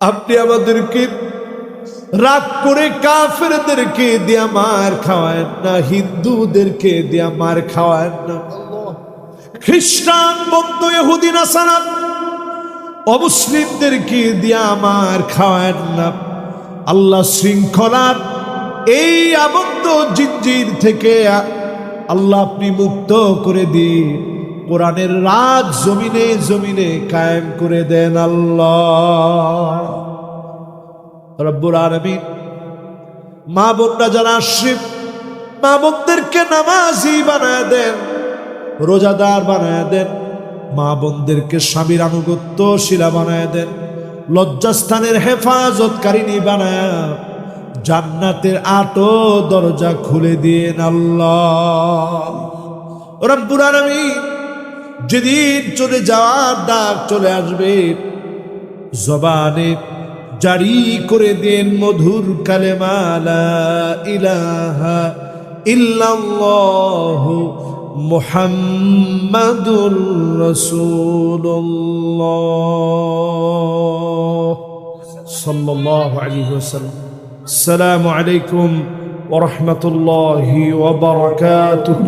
আপনি আমাদেরকে রাগ করে কাফেরদেরকে দিয়া মার খাওয়ায় না, হিন্দুদেরকে দিয়া মার খাওয়ায় না। খ্রিস্টান, বৌদ্ধ, ইহুদি, নাসারা, অমুসলিমদেরকে দিয়া মার খাওয়ায় না। আল্লাহ শৃঙ্খলার এই আবদ্ধ জিঞ্জির থেকে আল্লাহ আপনি মুক্ত করে দিন। কোরআনের রাজ জমিনে জমিনে কায়েম করে দেন আল্লাহ। রব্বুর আলমিন মা বোনরা যারা মা বোনদেরকে নামাজি বানায় দেন, রোজাদার বানায় দেন, মা বোনদেরকে স্বামীর আনুগত্য শিলা বানায় দেন, লজ্জাস্থানের হেফাজতকারিনী বানায়, জান্নাতের আটো দরজা খুলে দিয়ে আল্লাহ। রব্বুর আলমিন যেদিন চলে যাওয়ার ডাক চলে আসবে, জবানে জারি করে দেন মধুর কালেমালা ইলাহা ইল্লাল্লাহ মুহাম্মাদুর রাসূলুল্লাহ সাল্লাল্লাহু আলাইহি ওয়াসাল্লাম। আসসালামু আলাইকুম ওয়া রাহমাতুল্লাহি ওয়া বারাকাতুহু।